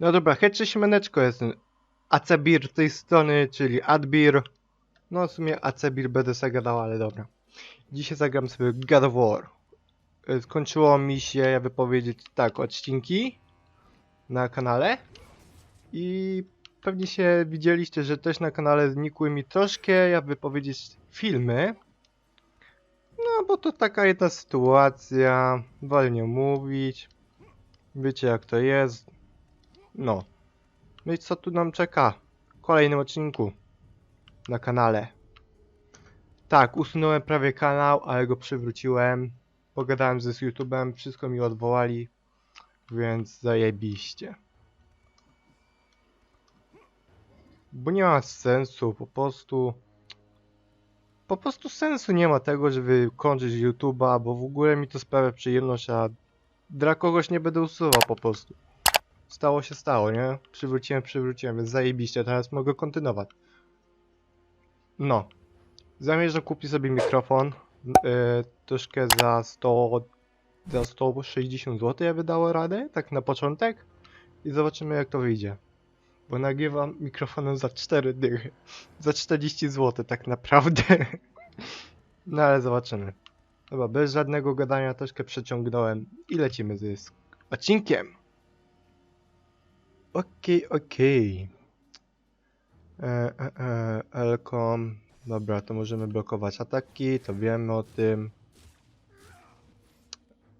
No dobra, hej, cześć, maneczko, jestem Acebir tej strony, czyli Adbir. No w sumie Acebir będę sobie gadał, ale dobra. Dzisiaj zagram sobie God of War. Y, Skończyło mi się wypowiedzieć tak odcinki na kanale i pewnie się widzieliście, że też na kanale znikły mi troszkę ja wypowiedzieć filmy. No bo to taka jedna sytuacja, wolę mówić. Wiecie jak to jest. No. No i co tu nam czeka? W kolejnym odcinku na kanale. Tak, usunąłem prawie kanał, ale go przywróciłem. Pogadałem ze z YouTube'em, wszystko mi odwołali, więc zajebiście. Bo nie ma sensu, po prostu... Po prostu sensu nie ma tego, żeby kończyć YouTube'a, bo w ogóle mi to sprawia przyjemność, a dla kogoś nie będę usuwał po prostu. Stało się stało, nie? Przywróciłem, przywróciłem, więc zajebiście, teraz mogę kontynuować. No. Zamierzam kupić sobie mikrofon. Yy, troszkę za 100... Za 160 zł ja wydało radę, tak na początek. I zobaczymy jak to wyjdzie. Bo nagrywam mikrofonem za 4 dychy. Za 40 zł tak naprawdę. No ale zobaczymy. Dobra, bez żadnego gadania troszkę przeciągnąłem i lecimy z odcinkiem. Okej, okej. E, e, e, Elkom. Dobra, to możemy blokować ataki, to wiemy o tym.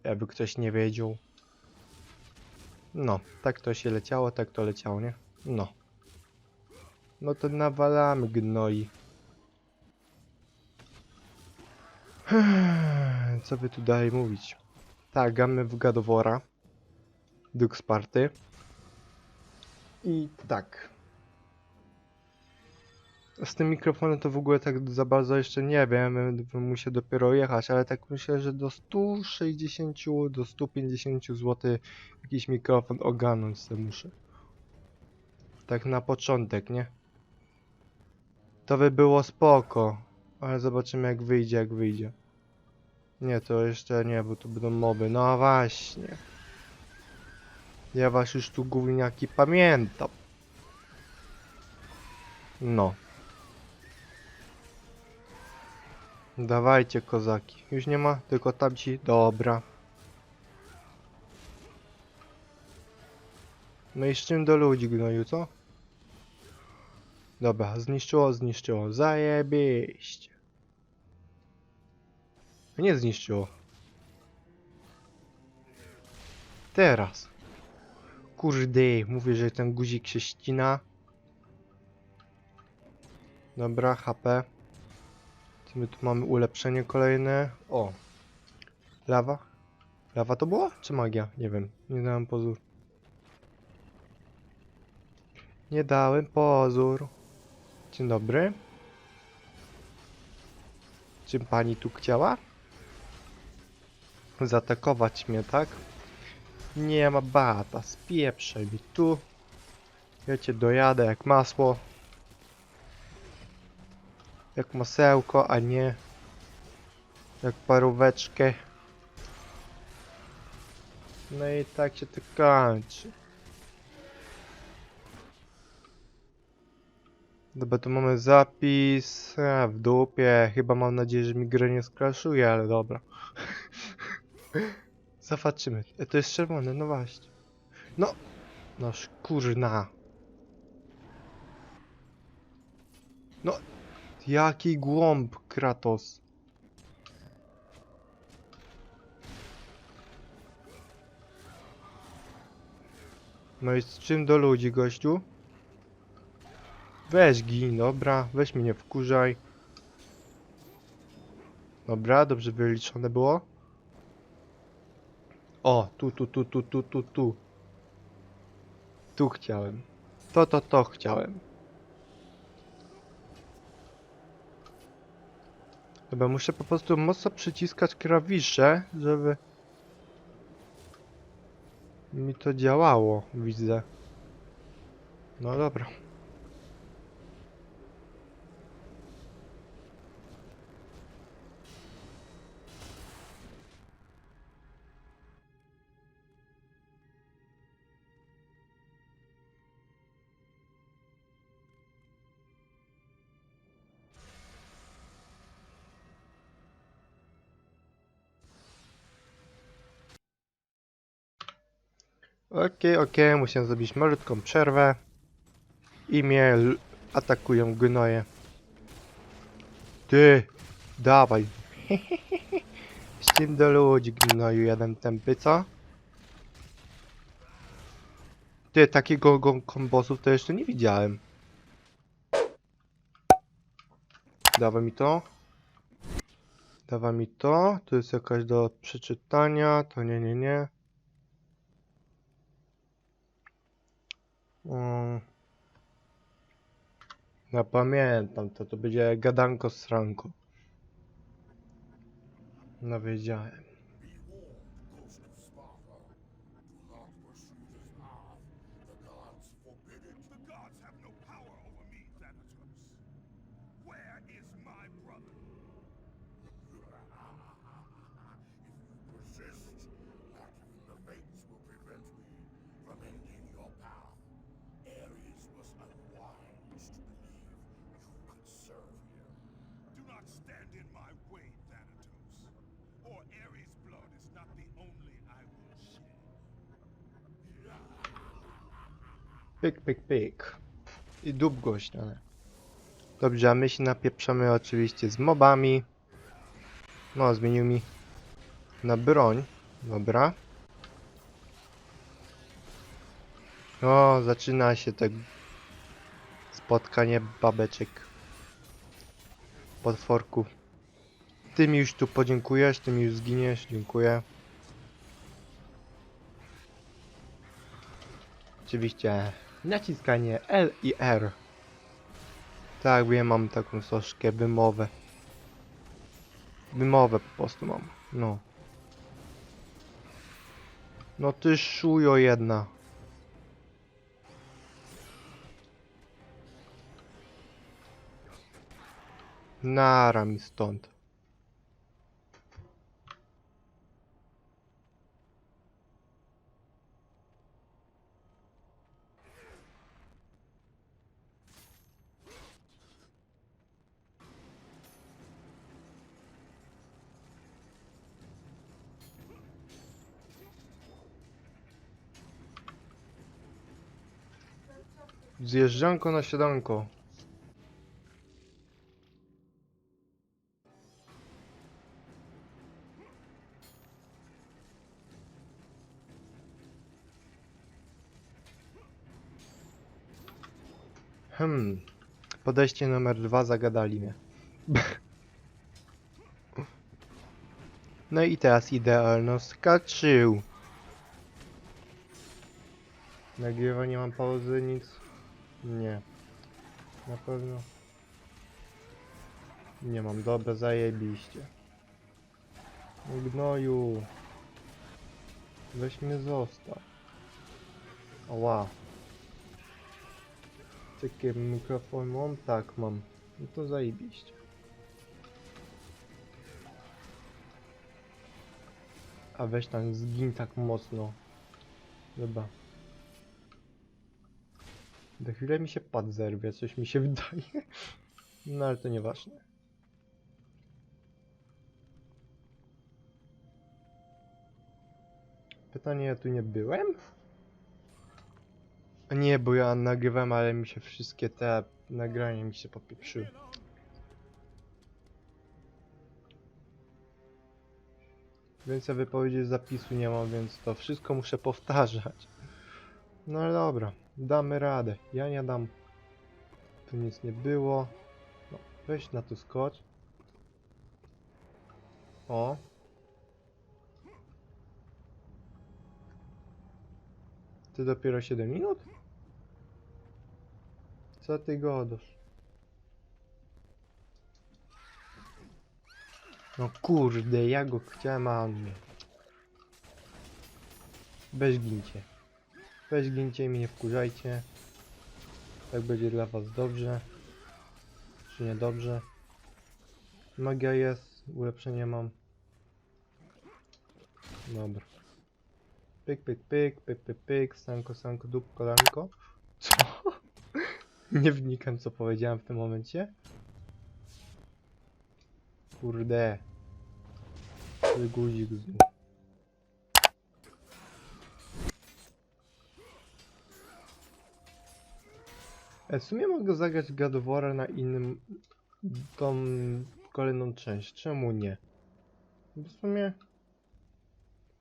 Jakby ktoś nie wiedział. No, tak to się leciało, tak to leciało, nie? No. No to nawalamy gnoi. Co by tu dalej mówić? Tak, gramy w War'a. Duke Sparty. I tak. Z tym mikrofonem to w ogóle tak za bardzo jeszcze nie wiem, musiał dopiero jechać, ale tak myślę, że do 160 do 150 zł jakiś mikrofon ogarnąć sobie muszę. Tak na początek, nie? To by było spoko, ale zobaczymy jak wyjdzie, jak wyjdzie. Nie, to jeszcze nie, bo tu będą moby. No właśnie. Ja was już tu gówniaki pamiętam. No. Dawajcie kozaki. Już nie ma, tylko tamci. Dobra. No i z czym do ludzi gnoju, co? Dobra, zniszczyło, zniszczyło. Zajebiście. Nie zniszczyło. Teraz. Kurde, mówię, że ten guzik się ścina. Dobra, HP. Co my tu mamy ulepszenie kolejne? O. Lawa? Lawa to była? Czy magia? Nie wiem. Nie dałem pozór. Nie dałem pozór. Dzień dobry. Czym pani tu chciała? Zaatakować mnie, tak? Nie ma bata, spieprzaj mi tu. Ja cię dojadę jak masło. Jak masełko, a nie jak paróweczkę. No i tak się to kończy. Dobra, tu mamy zapis. A, w dupie. Chyba mam nadzieję, że mi grę nie skraszuje, ale dobra. Zobaczymy. E, to jest czerwone, no właśnie. No! No kurna. No! Jaki głąb, Kratos. No i z czym do ludzi, gościu? Weź gin, dobra, weź mnie nie wkurzaj. Dobra, dobrze wyliczone było. O, tu, tu, tu, tu, tu, tu, tu. Tu chciałem. To, to, to chciałem. Dobra, muszę po prostu mocno przyciskać klawisze, żeby mi to działało, widzę. No dobra. Okej, okej, musiałem zrobić malutką przerwę. I mnie atakują gnoje. Ty, dawaj. Z tym do ludzi gnoju jeden tępy, co? Ty, takiego go- kombosów to jeszcze nie widziałem. Dawaj mi to. Dawaj mi to. To jest jakaś do przeczytania. To nie, nie, nie. Mm. Ja pamiętam, to to będzie gadanko z Franco. No wiedziałem. Not stand in my way, Thanatos. For Ares' blood is not the only I will shed. Pyk, pyk, pyk. I głośnione. Dobrze, a my się napieprzamy oczywiście z mobami. No, zmienił mi na broń. Dobra. O, zaczyna się te spotkanie babeczek. Potworków. Ty mi już tu podziękujesz, ty mi już zginiesz, dziękuję. Oczywiście naciskanie L i R. Tak, wiem, mam taką troszkę wymowę. Wymowę po prostu mam. No. No ty szujo jedna. Nara mi stąd. Zjeżdżanko na siadanko. Hmm. Podejście numer dwa zagadali mnie. No i teraz idealno skaczył. Nagrywa, nie mam pauzy, nic. Nie. Na pewno. Nie mam, dobra, zajebiście. Gnoju. Weź mnie zostaw. Ała. Takie mikrofon mam? Tak, mam. No to zajebiście. A weź tam zgin tak mocno. Dobra. Do chwilę mi się pad zerwie, coś mi się wydaje. No ale to nieważne. Pytanie, ja tu nie byłem? Nie, bo ja nagrywam, ale mi się wszystkie te nagrania mi się popieprzyły. Więcej wypowiedzi z zapisu nie mam, więc to wszystko muszę powtarzać. No ale dobra, damy radę. Ja nie dam. Tu nic nie było. No, weź na tu skocz. O. Ty dopiero 7 minut? Co ty godasz? No kurde, ja go chciałem, a on mnie. Weź gincie. Weź gincie mnie nie wkurzajcie. Tak będzie dla was dobrze. Czy niedobrze. Magia jest, ulepszenie mam. Dobra. Pyk, pyk, pyk, pyk, pyk, pyk, sanko, sanko, dup, kolanko. Co? Nie wnikam, co powiedziałem w tym momencie. Kurde. Zły guzik znów. E, w sumie mogę zagrać Gadowora na innym... tą kolejną część. Czemu nie? W sumie...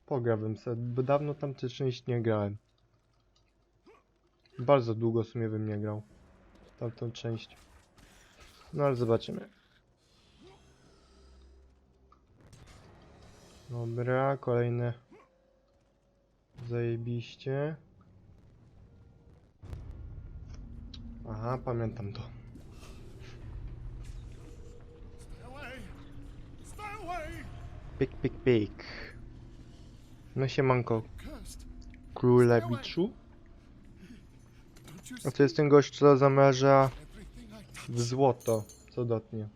Pograłbym sobie, bo dawno tam też część nie grałem. Bardzo długo w sumie bym nie grał. Tamtą część. No ale zobaczymy. Dobra, kolejne. Zajebiście. Aha, pamiętam to. Pik, pik, pik. No siemanko, Cursed. królewiczu. A to jest ten gość, co touch? w złoto, co dotnie.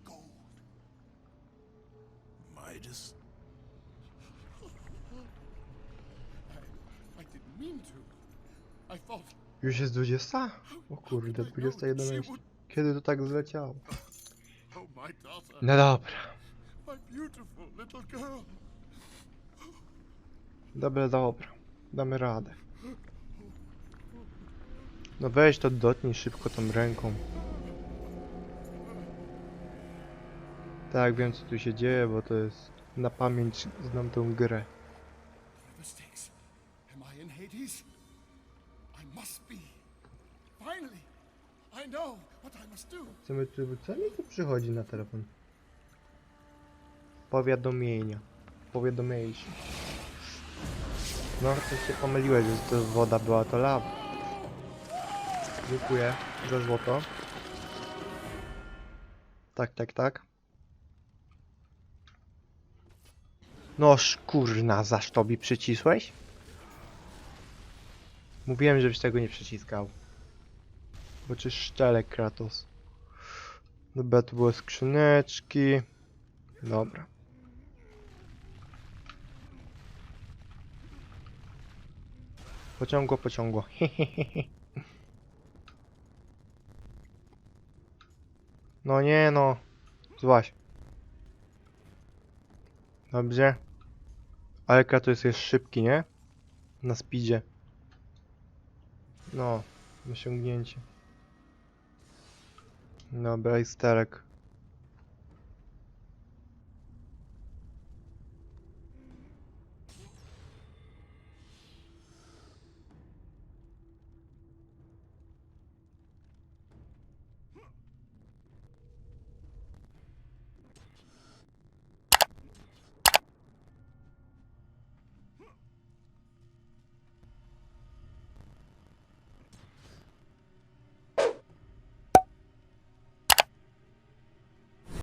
Już jest 20? O kurde, 20.11. Kiedy to tak zleciało? No dobra. Dobra, dobra. Damy radę. No weź to dotnij szybko tą ręką. Tak, wiem co tu się dzieje, bo to jest na pamięć znam tą grę. What are the stakes? Am I in Hades? I must be. Finally, I know what I must do. Co mi tu, co mi tu przychodzi na telefon? Powiadomienia. Powiadomienia. No, to się pomyliłeś, że to woda była, to lawa. Dziękuję za złoto. Tak, tak, tak. Noż kurna, zaż tobie przycisłeś? Mówiłem, żebyś tego nie przyciskał. Bo czy szczelek Kratos. Dobra, tu były skrzyneczki. Dobra. Pociągło, pociągło. No nie no. Złaś. Dobrze. Ale Kratos jest szybki, nie? Na speedzie. No. Osiągnięcie. Dobra, i sterek.